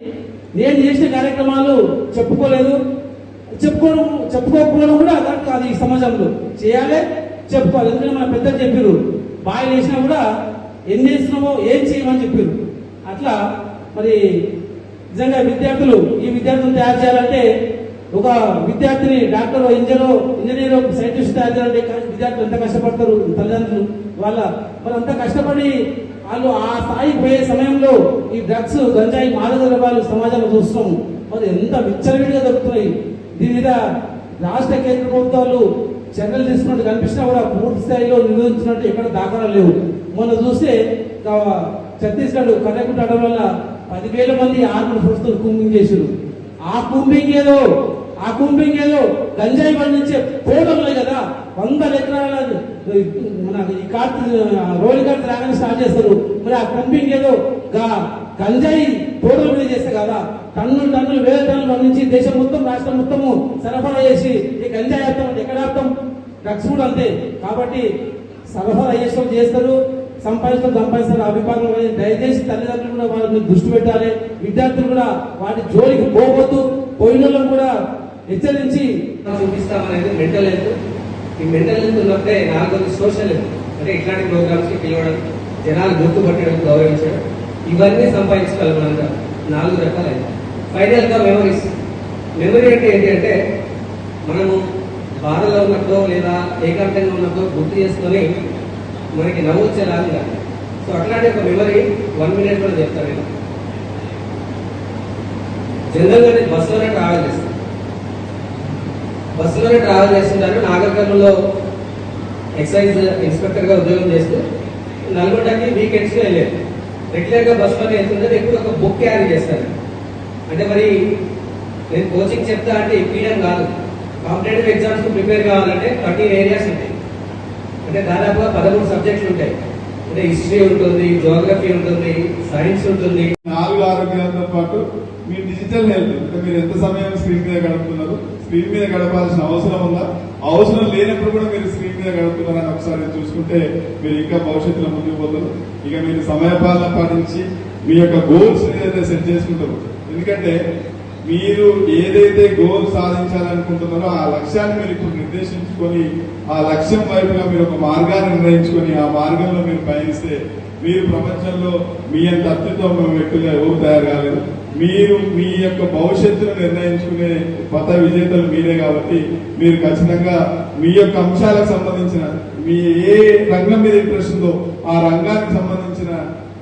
నేను చేసిన కార్యక్రమాలు చెప్పుకోలేదు. చెప్పుకో చెప్పుకోకపోవడం కూడా కరెక్ట్ కాదు ఈ సమాజంలో. చేయాలి చెప్పుకోవాలి. ఎందుకంటే మన పెద్దలు చెప్పారు బాయలు వేసినా కూడా ఎన్ని చేసినామో ఏం చేయమని చెప్పారు అట్లా మరి నిజంగా విద్యార్థులు ఈ విద్యార్థులను తయారు చేయాలంటే ఒక విద్యార్థిని డాక్టర్ ఇంజనీరో ఇంజనీర్ సైంటిస్ట్ తయారు విద్యార్థులు ఎంత కష్టపడతారు? తల్లిదండ్రులు వాళ్ళ మరి అంత కష్టపడి వాళ్ళు ఆ స్థాయికి పోయే సమయంలో ఈ డ్రగ్స్ గంజాయి మాదక ద్రవ్యాలు సమాజంలో చూస్తాం మరి ఎంత విచ్చలవిడిగా దొరుకుతున్నాయి. దీని మీద రాష్ట్ర కేంద్ర ప్రభుత్వాలు చర్యలు తీసుకున్నట్టు కనిపించినా కూడా పూర్తి స్థాయిలో నిరోధించినట్టు ఎక్కడ దాఖలా లేవు. మొన్న చూస్తే ఛత్తీస్గఢ్ కర్రకుంట అడవి వల్ల పదివేల మంది ఆర్మీ ఫోర్స్ కుంగింగ్ చేశారు ఆ కుంభింగ్ ఏదో ఆ కుంభింగ్ ఏదో గంజాయి పండించే పోటర్లే కదా వందల ఎకరాల మన ఈ కార్తీ రోడ్డు కార్తీ రాగానే స్టార్ట్ చేస్తారు. మరి ఆ కుంభింగ్ ఏదో గంజాయి తోటల మీద చేస్తే కదా టన్నులు టన్నులు వేల టన్నులు పండించి దేశం మొత్తం రాష్ట్రం మొత్తము సరఫరా చేసి ఈ గంజాయి అర్థం ఎక్కడ అర్థం డ్రగ్స్ కూడా అంతే. కాబట్టి సరఫరా చేసిన చేస్తారు. సంపాదించడం సంపాదిస్తారు ఆ విభాగంలో దయచేసి తల్లిదండ్రులు కూడా వాళ్ళని దృష్టి పెట్టాలి. విద్యార్థులు కూడా వాటి జోలికి పోవద్దు. పోయిన కూడా హెచ్చరించి చూపిస్తామనేది మెంటల్ హెల్త్ ఈ మెంటల్ హెల్త్ ఉన్నప్పుడే నాలుగోది సోషల్ హెల్త్ అంటే ఇట్లాంటి ప్రోగ్రామ్స్కి పిలవడం జనాలు గుర్తుపట్టడం గౌరవించడం ఇవన్నీ సంపాదించగలమనంత నాలుగు రకాలైన ఫైనల్గా మెమరీస్ మెమరీ అంటే ఏంటి అంటే మనము బాధలో ఉన్నప్పుడు లేదా ఏకాంతంగా ఉన్నప్పుడు గుర్తు చేసుకొని మనకి నవ్వు వచ్చేలాగా సో అట్లాంటి ఒక మెమరీ వన్ మినిట్ కూడా చెప్తాను నేను. జనరల్గా నేను బస్సులోనే ట్రావెల్ చేస్తాను. బస్సులోనే ట్రావెల్ చేస్తుంటాను నాగరికంలో ఎక్సైజ్ ఇన్స్పెక్టర్గా ఉద్యోగం చేస్తూ నల్గొండకి వీకెండ్స్లో వెళ్ళాను రెగ్యులర్గా బస్సులోనే వెళ్తుంటే ఎప్పుడు ఒక బుక్ క్యారీ చేస్తాను. అంటే మరి నేను కోచింగ్ చెప్తా అంటే ఇప్పించడం కాదు. కాంపిటేటివ్ ఎగ్జామ్స్కి ప్రిపేర్ కావాలంటే థర్టీన్ ఏరియాస్ ఉంటాయి. అంటే దాదాపుగా పదమూడు సబ్జెక్టులు ఉంటాయి. అంటే హిస్టరీ ఉంటుంది జోగ్రఫీ ఉంటుంది సైన్స్ ఉంటుంది. నాలుగు ఆరోగ్యాలతో పాటు మీ డిజిటల్ హెల్త్ అంటే మీరు ఎంత సమయం స్క్రీన్ మీద గడుపుతున్నారు? స్క్రీన్ మీద గడపాల్సిన అవసరం ఉందా? అవసరం లేనప్పుడు కూడా మీరు స్క్రీన్ మీద గడుపుతున్నారని ఒకసారి చూసుకుంటే మీరు ఇంకా భవిష్యత్తులో ముందుకు పోతారు. ఇక మీరు సమయపాలన పాటించి మీ యొక్క గోల్స్ ఏదైతే సెట్ చేసుకుంటారు. ఎందుకంటే మీరు ఏదైతే గోల్ సాధించాలనుకుంటున్నారో ఆ లక్ష్యాన్ని మీరు ఇప్పుడు నిర్దేశించుకొని ఆ లక్ష్యం వైపుగా మీరు ఒక మార్గాన్ని నిర్ణయించుకొని ఆ మార్గంలో మీరు పయనిస్తే మీరు ప్రపంచంలో మీ అంత అత్యుత్తమ వ్యక్తులుగా ఎవరు తయారు కాలేదు మీరు మీ యొక్క భవిష్యత్తును నిర్ణయించుకునే పథ విజేతలు మీరే కాబట్టి మీరు ఖచ్చితంగా మీ యొక్క అంశాలకు సంబంధించిన మీ ఏ రంగం మీద ఇంట్రెస్ట్ ఉందో ఆ రంగానికి సంబంధించిన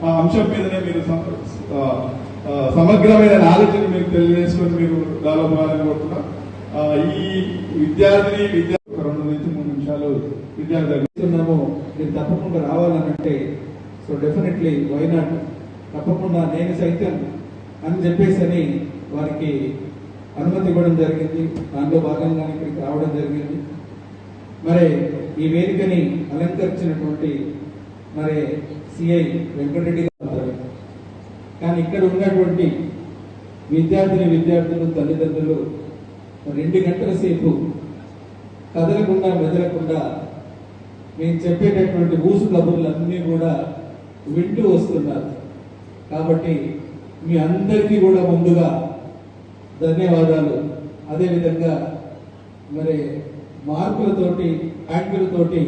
ఆ అంశం మీదనే మీరు సం- సమగ్రమైన నాలెడ్జ్ మీరు తెలియజేసుకొని మీరు డెవలప్ అవ్వాలని కోరుతున్నాం ఈ విద్యార్థిని విద్యా ఒక రెండు నుంచి మూడు నిమిషాలు విద్యార్థి అడుగుతున్నాము మీరు తప్పకుండా రావాలనంటే సో డెఫినెట్లీ వైనాట్ తప్పకుండా నేను సైతం అని చెప్పేసి అని వారికి అనుమతి ఇవ్వడం జరిగింది. దాంట్లో భాగంగా ఇక్కడికి రావడం జరిగింది. మరి ఈ వేదికని అలంకరించినటువంటి మరి సిఐ వెంకటరెడ్డి కానీ ఇక్కడ ఉన్నటువంటి విద్యార్థిని విద్యార్థులు తల్లిదండ్రులు రెండు గంటల సేపు కదలకుండా మెదలకుండా మేము చెప్పేటటువంటి ఊసు కబుర్లన్నీ కూడా వింటూ వస్తున్నారు. కాబట్టి మీ అందరికీ కూడా ముందుగా ధన్యవాదాలు. అదేవిధంగా మరి మార్కులతోటి ర్యాంకులతోటి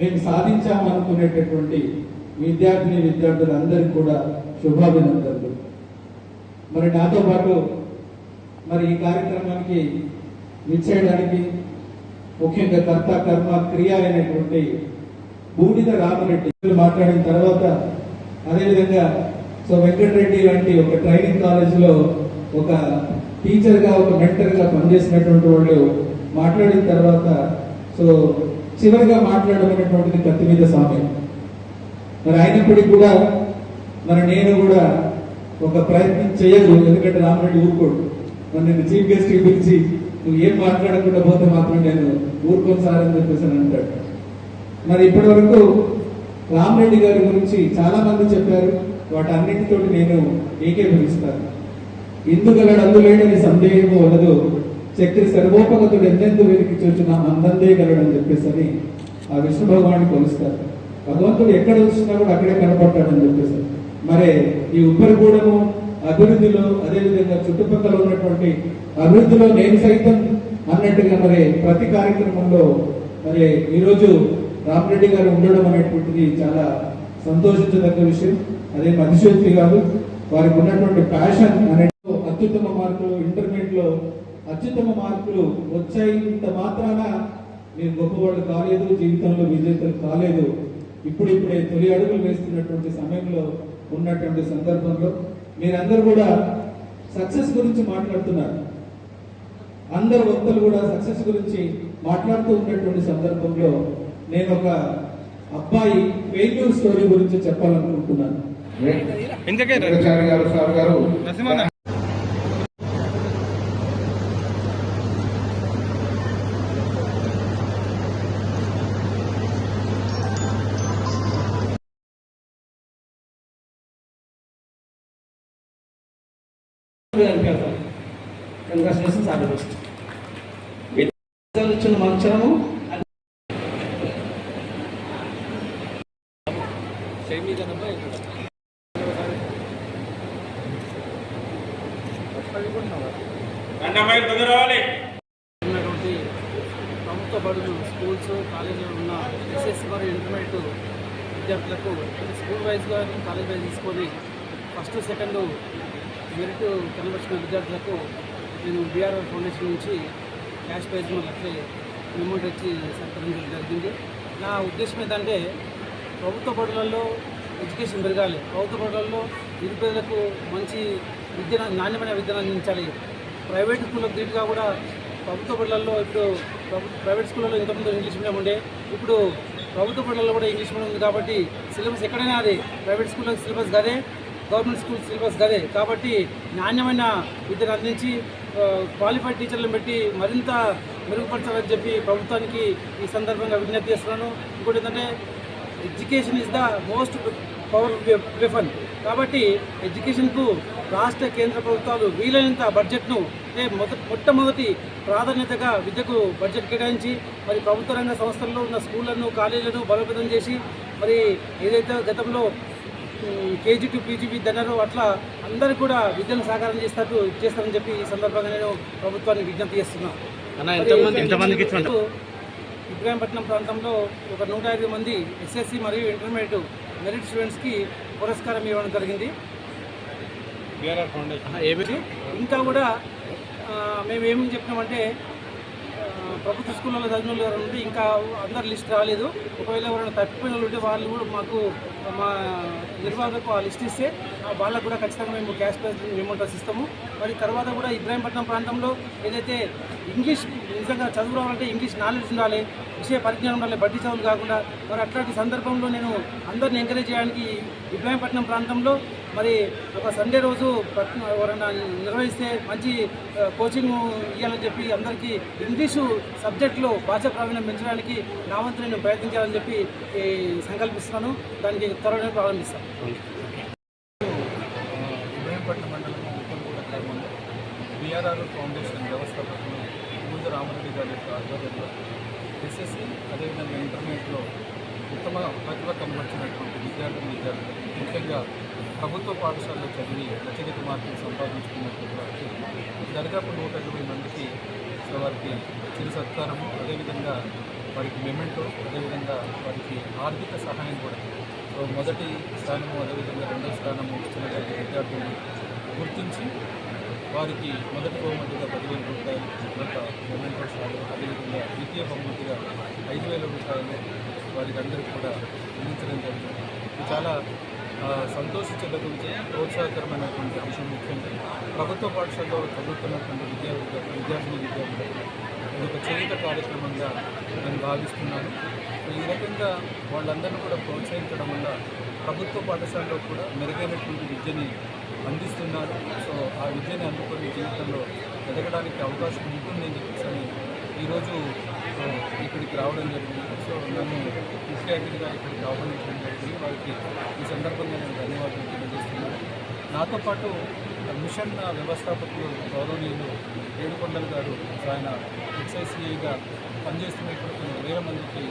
మేము సాధించామనుకునేటటువంటి విద్యార్థిని విద్యార్థులందరికీ కూడా శుభాభినందనలు. మరి నాతో పాటు మరి ఈ కార్యక్రమానికి విచ్చేయడానికి ముఖ్యంగా కర్త కర్మ క్రియ అయినటువంటి బూడిద రామరెడ్డి మాట్లాడిన తర్వాత అదేవిధంగా సో వెంకటరెడ్డి లాంటి ఒక ట్రైనింగ్ కాలేజీలో ఒక టీచర్గా ఒక మెంటర్గా పనిచేసినటువంటి వాళ్ళు మాట్లాడిన తర్వాత సో చివరిగా మాట్లాడమైనటువంటిది కత్తిమీద కత్తి మీద మరి అయినప్పటికీ కూడా మరి నేను కూడా ఒక ప్రయత్నం చేయదు ఎందుకంటే రామరెడ్డి ఊరుకోడు. మరి నేను చీఫ్ గెస్ట్ పిలిచి నువ్వు ఏం మాట్లాడకుండా పోతే మాత్రం నేను ఊరుకోను సార్ అని చెప్పేసి అని అంటాడు. మరి ఇప్పటి వరకు రామరెడ్డి గారి గురించి చాలా మంది చెప్పారు. వాటన్నిటితోటి నేను ఏకీభవిస్తాను ఇందుగలడు అందులేడని సందేహము ఉండదు. శక్తి సర్వోపగతుడు ఎందెందు వెలికి చూచిన అందందే గలడని చెప్పేసి ఆ విష్ణు భగవాన్ని కొలుస్తారు. భగవంతుడు ఎక్కడ చూసినా కూడా అక్కడే కనపడతాడని చెప్పేసి మరి ఈ ఉప్పరిగూడెము అభివృద్ధిలో అదేవిధంగా చుట్టుపక్కల ఉన్నటువంటి అభివృద్ధిలో నేను సైతం అన్నట్టుగా మరి ప్రతి కార్యక్రమంలో మరి ఈరోజు రామరెడ్డి గారు ఉండడం అనేటువంటిది చాలా సంతోషించదగ్గ విషయం. అదే అతిశక్తి కాదు వారికి ఉన్నటువంటి ప్యాషన్ అనే అత్యుత్తమ మార్కులు ఇంటర్మీడియట్లో అత్యుత్తమ మార్కులు వచ్చాయి. ఇంత మాత్రాన మీరు గొప్పవాళ్ళు కాలేదు జీవితంలో విజేతలు కాలేదు. ఇప్పుడిప్పుడే తొలి అడుగులు వేస్తున్నటువంటి సమయంలో ఉన్నటువంటి సందర్భంలో మీరందరూ కూడా సక్సెస్ గురించి మాట్లాడుతున్నారు. అందరు వక్తలు కూడా సక్సెస్ గురించి మాట్లాడుతూ ఉన్నటువంటి సందర్భంలో నేను ఒక అబ్బాయి ఫెయిల్యూర్ స్టోరీ గురించి చెప్పాలనుకుంటున్నాను. గారు సార్ గారు. కంగ్రాచులేషన్స్ ఆల్ బెస్ట్ ఇచ్చిన మంచము ఉన్నటువంటి ప్రభుత్వ బడులు స్కూల్స్ కాలేజీలు ఉన్న ఎస్ఎస్సి మరియు ఇంటర్మీడియట్ విద్యార్థులకు స్కూల్ వైజ్గా కాలేజ్ వైజ్ తీసుకొని ఫస్ట్ సెకండ్ మెరిట్ కనబడిన విద్యార్థులకు నేను బీఆర్ఆర్ ఫౌండేషన్ నుంచి క్యాష్ ప్రైజ్ అట్లే అమౌంట్ వచ్చి సంప్రదించడం జరిగింది. నా ఉద్దేశం ఏంటంటే ప్రభుత్వ బడులలో ఎడ్యుకేషన్ పెరగాలి. ప్రభుత్వ బడులలో నిరుపేదలకు మంచి విద్య నాణ్యమైన విద్యను అందించాలి. ప్రైవేట్ స్కూళ్ళకు దీటుగా కూడా ప్రభుత్వ బడులలో ఇప్పుడు ప్రైవేట్ స్కూళ్ళలో ఇంతకుముందు ఇంగ్లీష్ మీడియం ఉండే ఇప్పుడు ప్రభుత్వ బడులలో కూడా ఇంగ్లీష్ మీడియం ఉంది కాబట్టి సిలబస్ ఎక్కడైనా అది. ప్రైవేట్ స్కూళ్ళకి సిలబస్ గదే గవర్నమెంట్ స్కూల్ సిలబస్ గదే. కాబట్టి నాణ్యమైన విద్యను అందించి క్వాలిఫైడ్ టీచర్లను పెట్టి మరింత మెరుగుపరచాలని చెప్పి ప్రభుత్వానికి ఈ సందర్భంగా విజ్ఞప్తి చేస్తున్నాను. ఇంకోటి ఏంటంటే education is the most power weapon కాబట్టి ఎడ్యుకేషన్కు రాష్ట్ర కేంద్ర ప్రభుత్వాలు వీలైనంత బడ్జెట్ను మొద మొట్టమొదటి ప్రాధాన్యతగా విద్యకు బడ్జెట్ కేటాయించి మరి ప్రభుత్వ రంగ సంస్థల్లో ఉన్న స్కూళ్ళను కాలేజీలను బలోపేతం చేసి మరి ఏదైతే గతంలో కేజీ టు పీజీ విద్య అన్నారో అట్లా అందరూ కూడా విద్యను సాకారం చేస్తారు చేస్తారని చెప్పి ఈ సందర్భంగా నేను ప్రభుత్వానికి విజ్ఞప్తి చేస్తున్నాను ఎంతమందికి ఇబ్రాహీంపట్నం ప్రాంతంలో ఒక నూట ఐదు మంది ఎస్ఎస్సి మరియు ఇంటర్మీడియట్ మెరిట్ స్టూడెంట్స్కి పురస్కారం ఇవ్వడం జరిగింది. ఇంకా కూడా మేము ఏం చెప్పినామంటే ప్రభుత్వ స్కూళ్ళలో చదివిన వాళ్ళు ఉంటే ఇంకా అందరు లిస్ట్ రాలేదు. ఒకవేళ ఎవరైనా తప్పిపోయిన వాళ్ళు ఉంటే వాళ్ళు కూడా మాకు మా నిర్వాహకులకు ఆ లిస్ట్ ఇస్తే ఆ వాళ్ళకు కూడా ఖచ్చితంగా మేము క్యాష్ ప్రైజ్ అమౌంట్ ఇస్తాము. మరి తర్వాత కూడా ఇబ్రాహీంపట్నం ప్రాంతంలో ఏదైతే ఇంగ్లీష్ నిజంగా చదువు రావాలంటే ఇంగ్లీష్ నాలెడ్జ్ ఉండాలి విషయ పరిజ్ఞానం ఉండాలి బడ్డీ చదువులు కాకుండా మరి అట్లాంటి సందర్భంలో నేను అందరిని ఎంకరేజ్ చేయడానికి ఇబ్రాహీంపట్నం ప్రాంతంలో మరి ఒక సండే రోజు ఎవరైనా నిర్వహిస్తే మంచి కోచింగ్ ఇవ్వాలని చెప్పి అందరికీ ఇంగ్లీషు సబ్జెక్టులో భాష ప్రావీణ్యం పెంచడానికి నా వంతు నేను ప్రయత్నించాలని చెప్పి సంకల్పిస్తున్నాను. దానికి త్వరలో ప్రారంభిస్తాను ఇబ్రహీంపట్నం మండలం గ్రామంలో బీఆర్ఆర్ ఫౌండేషన్ వ్యవస్థాపకులు ముందు రామరెడ్డి గారి యొక్క ఆధ్వర్యంలో ఎస్ఎస్సి అదేవిధంగా ఇంటర్మీడియట్లో ఉత్తమ ప్రతిభ కనబరిచినటువంటి విద్యార్థులు విద్యార్థులు ముఖ్యంగా ప్రభుత్వ పాఠశాలలో చదివి వ్యక్తిగత మార్కులు సంపాదించుకున్నటువంటి వారికి దరిదాపు నూట ఇరవై మందికి వారికి చిరు సత్కారము అదేవిధంగా వారికి మెమెంటో అదేవిధంగా వారికి ఆర్థిక సహాయం కూడా. సో మొదటి స్థానము అదేవిధంగా రెండో స్థానము ఇచ్చినటువంటి విద్యార్థులను గుర్తించి వారికి మొదటి బహుమతిగా పదివేల రూపాయలు తర్వాత మెమెంటో షాలు అదేవిధంగా ద్వితీయ బహుమతిగా ఐదు వేల రూపాయలు వారికి అందరికీ కూడా అందించడం జరిగింది. చాలా ఆ, సంతోషించదగ్గ విషయం ప్రోత్సాహకరమైనటువంటి అంశం ముఖ్యంగా ప్రభుత్వ పాఠశాలలో చదువుతున్నటువంటి విద్యార్థులు విద్యార్థులు విద్యార్థులు ఇది ఒక చేయుత కార్యక్రమంగా నేను భావిస్తున్నాను. ఈ రకంగా వాళ్ళందరినీ కూడా ప్రోత్సహించడం వల్ల ప్రభుత్వ పాఠశాలలో కూడా మెరుగైనటువంటి విద్యని అందిస్తున్నారు. సో ఆ విద్యని అందుకొని జీవితంలో ఎదగడానికి అవకాశం ఉంటుందని చెప్పేసి ఈరోజు ఇక్కడికి రావడం జరిగింది. నన్ను ముఖ్య అతిథిగా ఇక్కడికి ఆహ్వానించడం జరిగింది వారికి ఈ సందర్భంగా నేను ధన్యవాదాలు తెలియజేస్తున్నాను. నాతో పాటు మిషన్ వ్యవస్థాపకులు గౌరవనీయులు ఏడుకొండల గారు ఆయన ఎక్సైసీఐగా పనిచేస్తున్నటువంటి వేల మందికి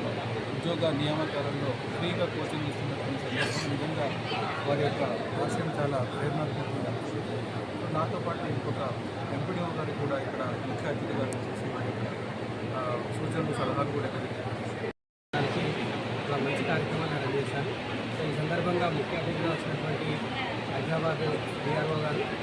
ఉద్యోగ నియామకాలలో ఫ్రీగా కోచింగ్ ఇస్తున్నటువంటి సందర్భం నిజంగా వారి యొక్క ఆశయం చాలా ప్రేరణాత్మకంగా అనిపిస్తుంది. నాతో పాటు ఇంకొక ఎంపీడీఓ గారు కూడా ఇక్కడ ముఖ్య అతిథిగా చేసి వారి యొక్క సూచనలు సలహాలు కూడా ఇక్కడ దానికి ఒక మంచి కార్యక్రమాన్ని అరేంజ్ చేశారు సో ఈ సందర్భంగా